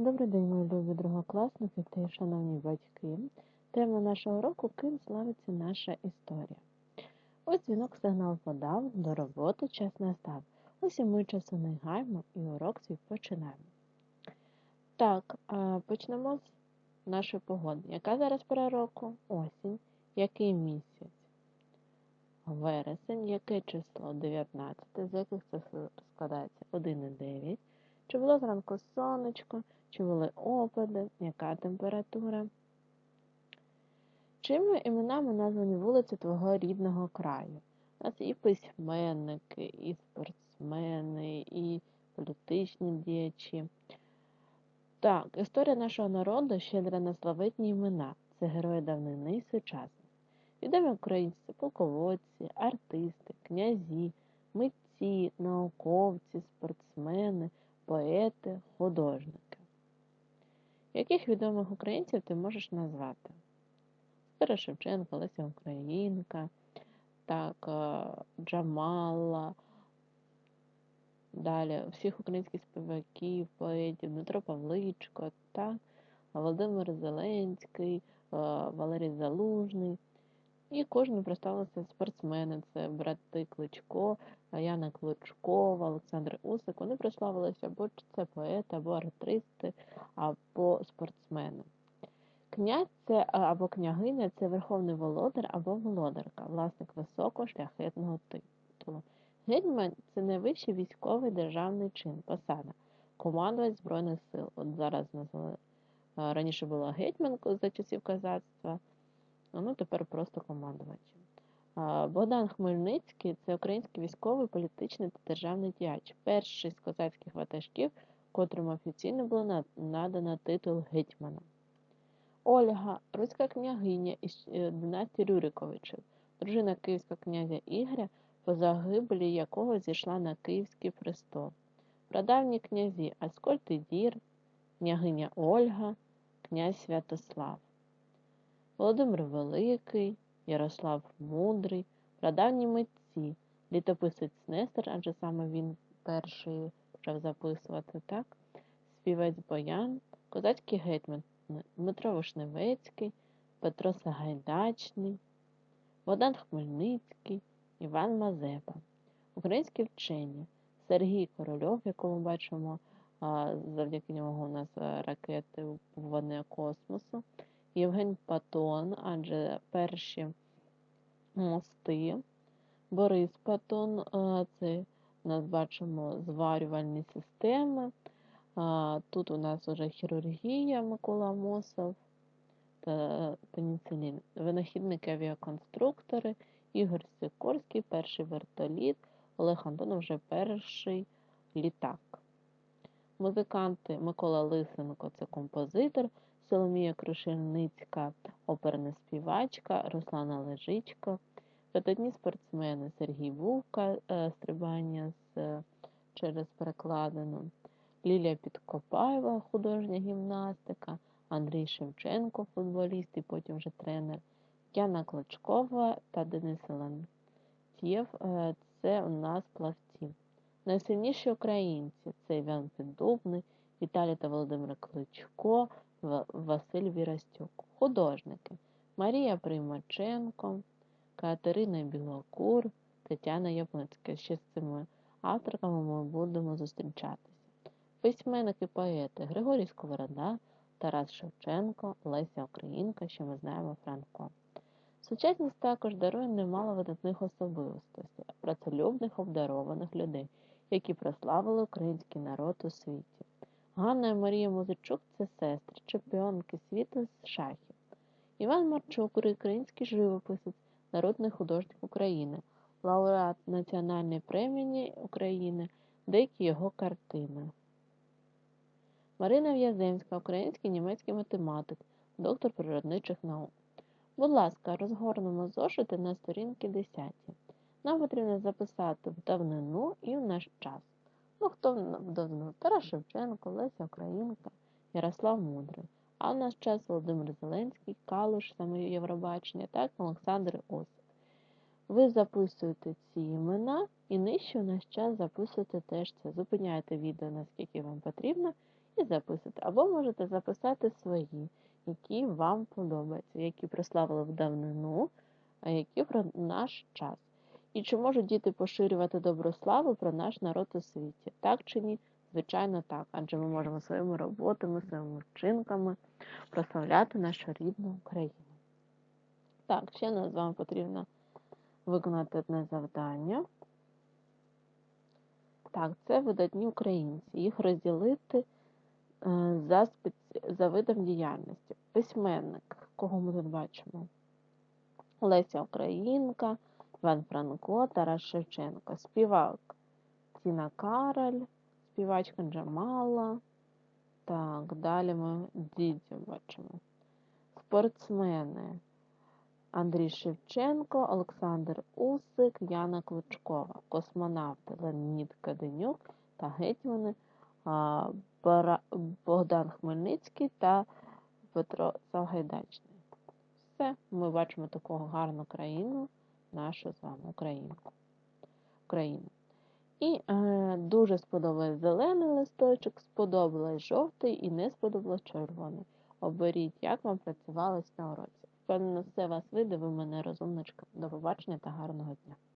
Добрий день, мої любі другокласники та шановні батьки. Тема нашого уроку Ким славиться наша історія. Ось дзвінок сигнал подав, до роботи час настав. Ось і ми часу не гаємо і урок свій починаємо. Так, почнемо з нашої погоди. Яка зараз пора року? Осінь. Який місяць? Вересень. Яке число? 19. З яких цифр складається? 1 і 9. Чи було зранку сонечко, чи були опади, яка температура? Чими іменами названі вулиці твого рідного краю? У нас і письменники, і спортсмени, і політичні діячі. Так, історія нашого народу щедра на славетні імена. Це герої давнини і сучасних. Відомі українці, полководці, артисти, князі, митці, науковці, спортсмени, поети, художники. Яких відомих українців ти можеш назвати? Тарас Шевченко, Леся Українка, так, Джамала, далі всіх українських співаків, поетів, Дмитро Павличко, так, Володимир Зеленський, Валерій Залужний. І кожен представився спортсмени. Це брати Кличко, Яна Кличкова, Олександр Усик. Вони прославилися або це поети, або артисти, або спортсмени. Князь це або княгиня це верховний володар або володарка, власник високого шляхетного титулу. Гетьман це найвищий військовий державний чин, посада, командувач Збройних сил. От зараз назвали раніше була гетьманко за часів козацтва, ну тепер просто командувач. Богдан Хмельницький це український військовий, політичний та державний діяч, перший з козацьких ватажків, котрому офіційно було надано титул гетьмана. Ольга, руська княгиня із династії Рюриковичів, дружина київського князя Ігоря, по загибелі якого зійшла на Київський престол. Прадавні князі Аскольд і Дір, княгиня Ольга, князь Святослав, Володимир Великий, Ярослав Мудрий, прадавні митці, літописець Нестор, адже саме він перший почав записувати, так? співець Боян, козацький гетьман Дмитро Вишневецький, Петро Сагайдачний, Богдан Хмельницький, Іван Мазепа, українські вчені, Сергій Корольов, якого бачимо, завдяки нього у нас ракети вводне космосу, Євген Патон, адже перші мости, Борис Патон, це нас бачимо зварювальні системи. Тут у нас вже хірургія Микола Мосов та пеніцилін, винахідники авіаконструктори, Ігор Сикорський, перший вертоліт, Олег Антонов вже перший літак. Музиканти Микола Лисенко це композитор, Соломія Крушельницька, оперна співачка, Руслана Лежичко, видатні спортсмени Сергій Вовка, стрибання з, через перекладину. Лілія Підкопаєва, художня гімнастика, Андрій Шевченко, футболіст і потім вже тренер, Яна Клочкова та Денис Лантєв це у нас плавці. Найсильніші українці це Іван Піддубний, Віталій та Володимир Кличко, Василь Вірастюк. Художники Марія Примаченко, Катерина Білокур, Тетяна Яблицька. Ще з цими авторками ми будемо зустрічатися. Письменники поети Григорій Сковорода, Тарас Шевченко, Леся Українка, що ми знаємо Франко. Сучасність також дарує немало видатних особистостей, працелюбних обдарованих людей, які прославили український народ у світі. Ганна і Марія Музичук це сестри, чемпіонки світу з шахів. Іван Марчук, український живописець, народний художник України, лауреат Національної премії України, деякі його картини. Марина В'яземська, український німецький математик, доктор природничих наук. Будь ласка, розгорнемо зошити на сторінки 10. Нам потрібно записати в давнину і в наш час. Ну, хто в давнину? Тарас Шевченко, Леся Українка, Ярослав Мудрий. А в наш час Володимир Зеленський, Калуш, саме Євробачення, так, Олександр Осип. Ви записуєте ці імена і нижче в наш час записуєте теж це. Зупиняєте відео, наскільки вам потрібно, і записуйте. Або можете записати свої, які вам подобаються, які прославили в давнину, а які про наш час. І чи можуть діти поширювати добру славу про наш народ у світі? Так чи ні? Звичайно, так. Адже ми можемо своїми роботами, своїми вчинками прославляти нашу рідну Україну. Так, ще нам з вами потрібно виконати одне завдання. Так, це видатні українці. Їх розділити е, за, спеці... за видом діяльності. Письменник, кого ми тут бачимо? Леся Українка, Іван Франко, Тарас Шевченко, співак Тіна Кароль, співачка Джамала. Так, далі ми дідів бачимо. Спортсмени Андрій Шевченко, Олександр Усик, Яна Кличкова, космонавти Леонід Каденюк та гетьмани Богдан Хмельницький та Петро Сагайдачний. Все, ми бачимо таку гарну країну, нашу з вами Українку. Україну. І е, дуже сподобався зелений листочок, сподобалось жовтий і не сподобалось червоний. Оберіть, як вам працювалось на уроці. Впевнено, все вас вийде, ви мене розумничка. До побачення та гарного дня.